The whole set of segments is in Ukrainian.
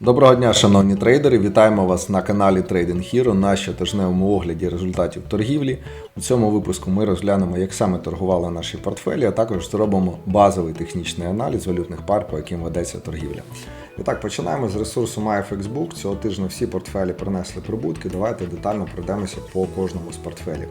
Доброго дня, шановні трейдери! Вітаємо вас на каналі Trading Hero на щотижневому огляді результатів торгівлі. У цьому випуску ми розглянемо, як саме торгували наші портфелі, а також зробимо базовий технічний аналіз валютних пар, по яким ведеться торгівля. І так, починаємо з ресурсу MyFXBook. Цього тижня всі портфелі принесли прибутки. Давайте детально пройдемося по кожному з портфелів.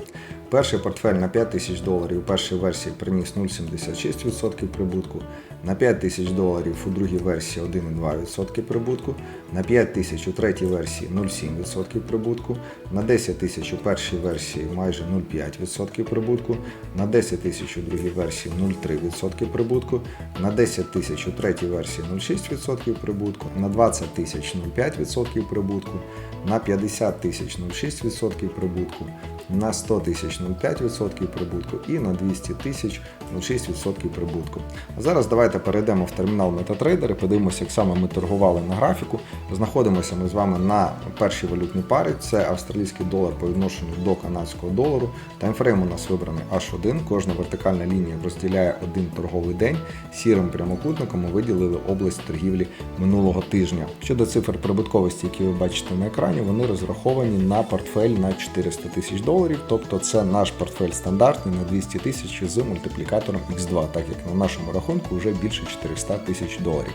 Перший портфель на 5 тисяч доларів у першій версії приніс 0,76% прибутку, на 5 тисяч доларів у другій версії 1,2% прибутку, на 5 тисяч у третій версії 0,7% прибутку, на 10 тисяч у першій версії майже 0,5% прибутку, на 10 тисяч у другій версії 0,3% прибутку, на 10 тисяч у третій версії 0,6% прибутку, на 20 тисяч 0,5% прибутку, на 50 тисяч 0,6% прибутку, на 100 тисяч 0,5% прибутку і на 200 тисяч 0,6% прибутку. А зараз давайте перейдемо в термінал MetaTrader і подивимося, як саме ми торгували на графіку. Знаходимося ми з вами на першій валютній парі. Це австралійський долар по відношенню до канадського долару. Таймфрейм у нас вибраний H1. Кожна вертикальна лінія розділяє один торговий день. Сірим прямокутником ми виділили область торгівлі минулого тижня. Щодо цифр прибутковості, які ви бачите на екрані, вони розраховані на портфель на 400 тисяч доларів. Тобто це наш портфель стандартний на 200 тисяч з мультиплікатором X2, так як на нашому рахунку вже більше 400 тисяч доларів.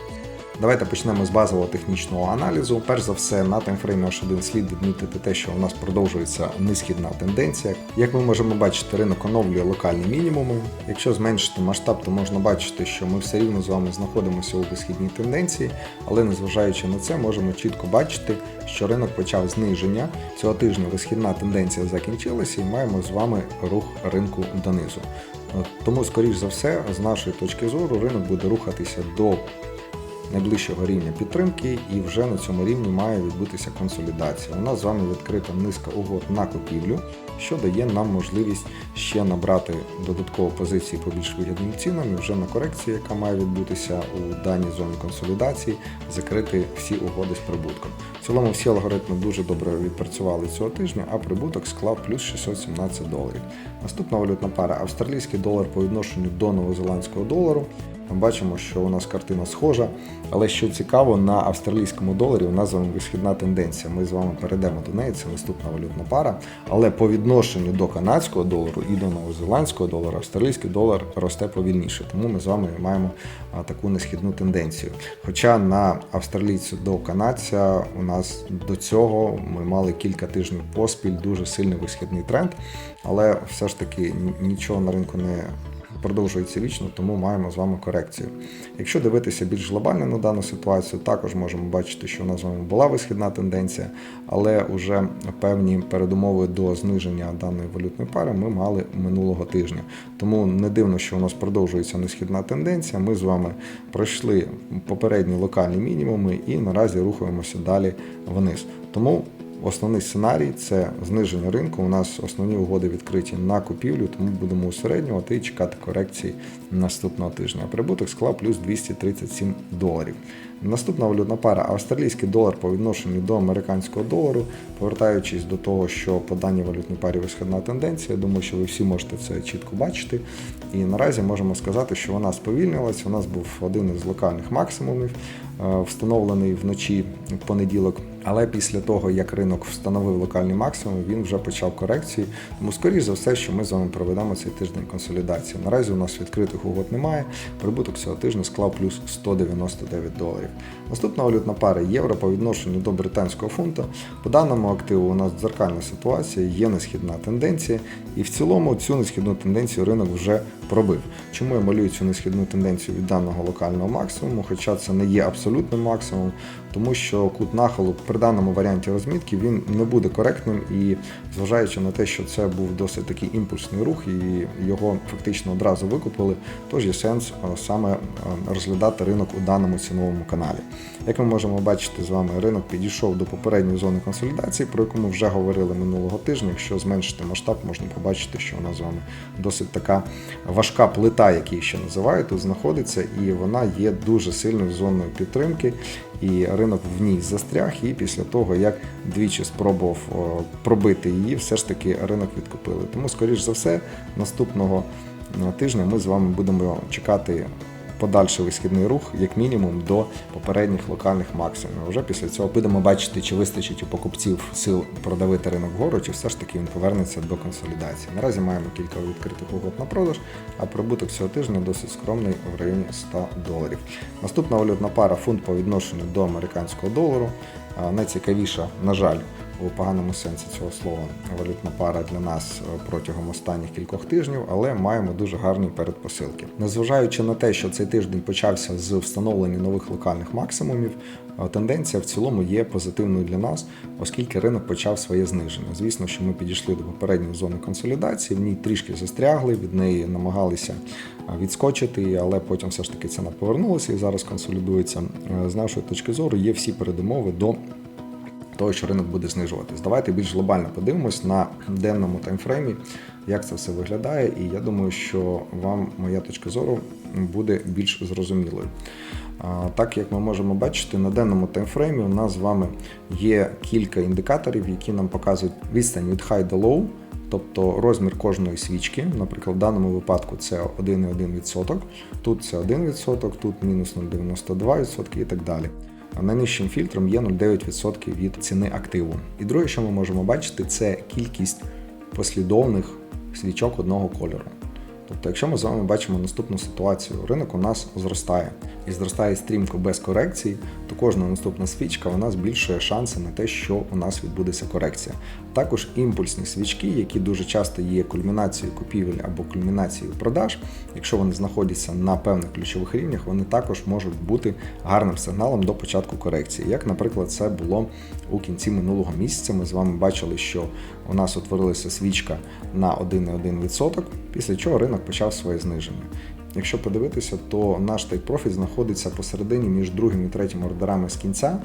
Давайте почнемо з базового технічного аналізу. Перш за все, на таймфреймі H1 слід відмітити те, що у нас продовжується низхідна тенденція. Як ми можемо бачити, ринок оновлює локальні мінімуми. Якщо зменшити масштаб, то можна бачити, що ми все рівно з вами знаходимося у висхідній тенденції, але незважаючи на це, можемо чітко бачити, що ринок почав зниження. Цього тижня висхідна тенденція закінчилася і маємо з вами рух ринку донизу. Тому, скоріш за все, з нашої точки зору, ринок буде рухатися до найближчого рівня підтримки, і вже на цьому рівні має відбутися консолідація. У нас з вами відкрита низка угод на купівлю, що дає нам можливість ще набрати додатково позиції по більш вигідним цінам і вже на корекції, яка має відбутися у даній зоні консолідації, закрити всі угоди з прибутком. В цілому всі алгоритми дуже добре відпрацювали цього тижня, а прибуток склав плюс 617 доларів. Наступна валютна пара австралійський долар по відношенню до новозеландського долару. Ми бачимо, що у нас картина схожа, але що цікаво, на австралійському доларі у нас з вами висхідна тенденція. Ми з вами перейдемо до неї, це наступна валютна пара. Але по відношенню до канадського долару і до новозеландського долара, австралійський долар росте повільніше. Тому ми з вами маємо таку несхідну тенденцію. Хоча на австралійцю до канадця у нас до цього ми мали кілька тижнів поспіль дуже сильний висхідний тренд, але все ж таки нічого на ринку не продовжується вічно, тому маємо з вами корекцію. Якщо дивитися більш глобально на дану ситуацію, також можемо бачити, що у нас з вами була висхідна тенденція, але вже певні передумови до зниження даної валютної пари ми мали минулого тижня. Тому не дивно, що у нас продовжується несхідна тенденція. Ми з вами пройшли попередні локальні мінімуми і наразі рухаємося далі вниз. Тому Основний сценарій це зниження ринку. У нас основні угоди відкриті на купівлю, тому будемо усереднювати і чекати корекції наступного тижня. Прибуток склав плюс 237 доларів. Наступна валютна пара австралійський долар по відношенню до американського долару. Повертаючись до того, що по даній валютній парі висхідна тенденція, думаю, що ви всі можете це чітко бачити. І наразі можемо сказати, що вона сповільнилась. У нас був один із локальних максимумів, е, встановлений вночі в понеділок. Але після того, як ринок встановив локальний максимум, він вже почав корекцію. Тому, скоріш за все, що ми з вами проведемо цей тиждень консолідації. Наразі у нас відкритих угод немає. Прибуток цього тижня склав плюс 199 доларів. Наступна валютна пара євро по відношенню до британського фунта. По даному активу у нас дзеркальна ситуація, є несхідна тенденція, і в цілому цю несхідну тенденцію ринок вже пробив. Чому я малюю цю несхідну тенденцію від даного локального максимуму? Хоча це не є абсолютним максимумом, тому що кут нахилу при даному варіанті розмітки він не буде коректним і зважаючи на те, що це був досить такий імпульсний рух, і його фактично одразу викупили, тож є сенс е, саме е, розглядати ринок у даному ціновому каналі. Як ми можемо бачити з вами, ринок підійшов до попередньої зони консолідації, про яку ми вже говорили минулого тижня. Якщо зменшити масштаб, можна побачити, що вона з вами досить така важка плита, як її ще називають, тут знаходиться, і вона є дуже сильною зоною підтримки. І ринок в ній застряг, і після того, як двічі спробував пробити її, все ж таки ринок відкупили. Тому, скоріш за все, наступного е, тижня ми з вами будемо чекати подальший висхідний рух, як мінімум, до попередніх локальних максимумів. Вже після цього будемо бачити, чи вистачить у покупців сил продавити ринок вгору, чи все ж таки він повернеться до консолідації. Наразі маємо кілька відкритих угод на продаж, а прибуток цього тижня досить скромний в районі 100 доларів. Наступна валютна пара фунт по відношенню до американського долару. Найцікавіша, на жаль, у поганому сенсі цього слова валютна пара для нас е, протягом останніх кількох тижнів, але маємо дуже гарні передпосилки. Незважаючи на те, що цей тиждень почався з встановлення нових локальних максимумів, е, тенденція в цілому є позитивною для нас, оскільки ринок почав своє зниження. Звісно, що ми підійшли до попередньої зони консолідації, в ній трішки застрягли, від неї намагалися е, відскочити, але потім все ж таки ціна повернулася і зараз консолідується. З нашої точки зору є всі передумови до того, що ринок буде знижуватись. Давайте більш глобально подивимось на денному таймфреймі, як це все виглядає, і я думаю, що вам моя точка зору буде більш зрозумілою. Так як ми можемо бачити, на денному таймфреймі у нас з вами є кілька індикаторів, які нам показують відстань від high до low, тобто розмір кожної свічки. Наприклад, в даному випадку це 1,1%, тут це 1%, тут мінус 0,92% і так далі. Найнижчим фільтром є 0,9% від ціни активу. І друге, що ми можемо бачити, це кількість послідовних свічок одного кольору. Тобто, якщо ми з вами бачимо наступну ситуацію, ринок у нас зростає і зростає стрімко без корекції, то кожна наступна свічка вона збільшує шанси на те, що у нас відбудеться корекція. Також імпульсні свічки, які дуже часто є кульмінацією купівель або кульмінацією продаж, якщо вони знаходяться на певних ключових рівнях, вони також можуть бути гарним сигналом до початку корекції. Як, наприклад, це було у кінці минулого місяця. Ми з вами бачили, що у нас утворилася свічка на 1,1%, після чого ринок почав своє зниження. Якщо подивитися, то наш take profit знаходиться посередині між другим і третім ордерами з кінця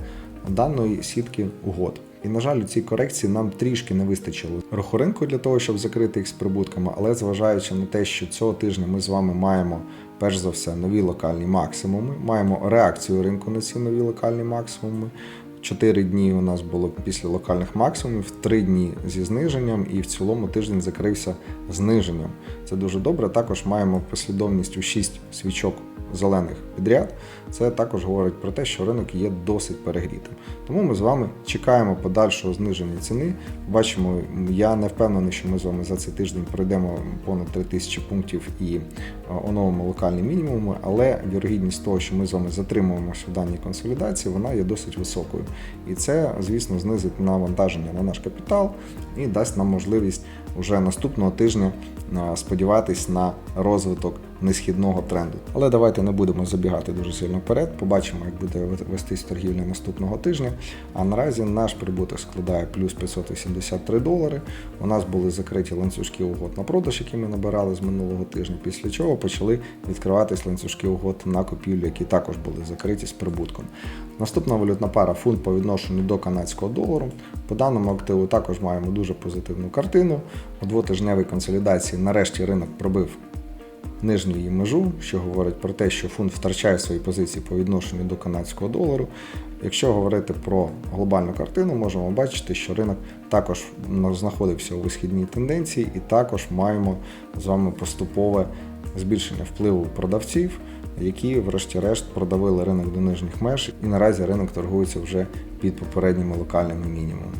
даної сітки угод. І, на жаль, у цій корекції нам трішки не вистачило руху ринку для того, щоб закрити їх з прибутками, але зважаючи на те, що цього тижня ми з вами маємо перш за все нові локальні максимуми, маємо реакцію ринку на ці нові локальні максимуми. Чотири дні у нас було після локальних максимумів, три дні зі зниженням, і в цілому тиждень закрився зниженням. Це дуже добре. Також маємо послідовність у 6 свічок зелених підряд. Це також говорить про те, що ринок є досить перегрітим. Тому ми з вами чекаємо подальшого зниження ціни. Бачимо, я не впевнений, що ми з вами за цей тиждень пройдемо понад 3000 пунктів і е, оновимо локальні мінімуми, але вірогідність того, що ми з вами затримуємося в даній консолідації, вона є досить високою. І це, звісно, знизить навантаження на наш капітал і дасть нам можливість уже наступного тижня е, сподіватись на розвиток несхідного тренду. Але давайте не будемо забігати дуже сильно вперед. Побачимо, як буде вестись торгівля наступного тижня. А наразі наш прибуток складає плюс 583 долари. У нас були закриті ланцюжки угод на продаж, які ми набирали з минулого тижня. Після чого почали відкриватись ланцюжки угод на купівлю, які також були закриті з прибутком. Наступна валютна пара фунт по відношенню до канадського долару. По даному активу також маємо дуже позитивну картину. У двотижневій консолідації нарешті ринок пробив нижню її межу, що говорить про те, що фунт втрачає свої позиції по відношенню до канадського долару. Якщо говорити про глобальну картину, можемо бачити, що ринок також знаходився у висхідній тенденції, і також маємо з вами поступове збільшення впливу продавців, які, врешті-решт, продавили ринок до нижніх меж, і наразі ринок торгується вже під попередніми локальними мінімумами.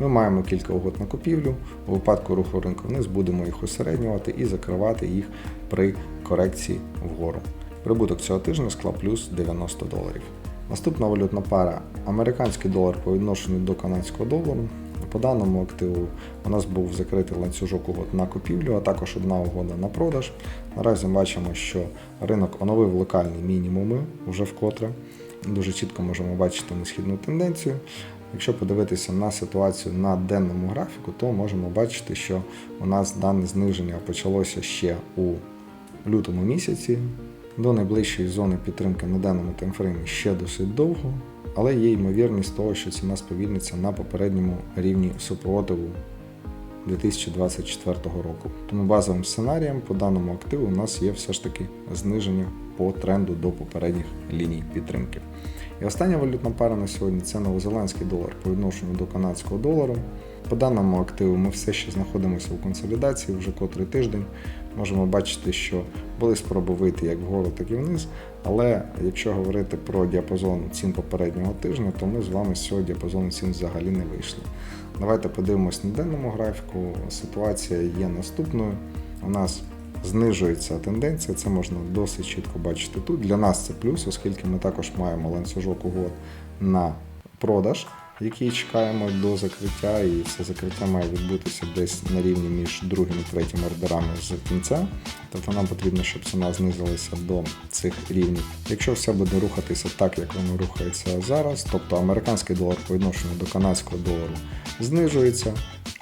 Ми маємо кілька угод на купівлю. У випадку руху ринку вниз будемо їх усереднювати і закривати їх при корекції вгору. Прибуток цього тижня склав плюс 90 доларів. Наступна валютна пара американський долар по відношенню до канадського долару. По даному активу у нас був закритий ланцюжок угод на купівлю, а також одна угода на продаж. Наразі бачимо, що ринок оновив локальні мінімуми вже вкотре. Дуже чітко можемо бачити несхідну тенденцію. Якщо подивитися на ситуацію на денному графіку, то можемо бачити, що у нас дане зниження почалося ще у лютому місяці. До найближчої зони підтримки на денному таймфреймі ще досить довго, але є ймовірність того, що ціна сповільниться на попередньому рівні супротиву 2024 року. Тому базовим сценарієм по даному активу у нас є все ж таки зниження по тренду до попередніх ліній підтримки. І остання валютна пара на сьогодні це новозеландський долар по відношенню до канадського долару. По даному активу ми все ще знаходимося у консолідації вже котрий тиждень. Можемо бачити, що були спроби вийти як вгору, так і вниз. Але якщо говорити про діапазон цін попереднього тижня, то ми з вами з цього діапазону цін взагалі не вийшли. Давайте подивимось на денному графіку. Ситуація є наступною. У нас знижується тенденція, це можна досить чітко бачити тут. Для нас це плюс, оскільки ми також маємо ланцюжок угод на продаж, який чекаємо до закриття, і це закриття має відбутися десь на рівні між другим і третім ордерами з кінця. Тобто нам потрібно, щоб ціна знизилася до цих рівнів. Якщо все буде рухатися так, як воно рухається зараз, тобто американський долар по відношенню до канадського долару знижується.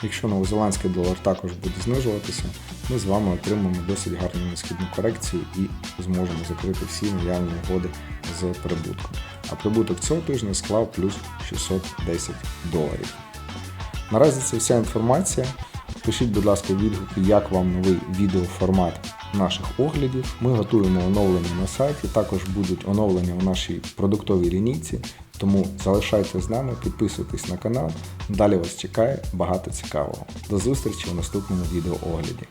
Якщо новозеландський долар також буде знижуватися, ми з вами отримаємо досить гарну несхідну корекцію і зможемо закрити всі наявні угоди з прибутком. А прибуток цього тижня склав плюс 610 доларів. Наразі це вся інформація. Пишіть, будь ласка, відгуки, як вам новий відеоформат наших оглядів. Ми готуємо оновлення на сайті, також будуть оновлення у нашій продуктовій лінійці. Тому залишайтеся з нами, підписуйтесь на канал. Далі вас чекає багато цікавого. До зустрічі у наступному відеоогляді.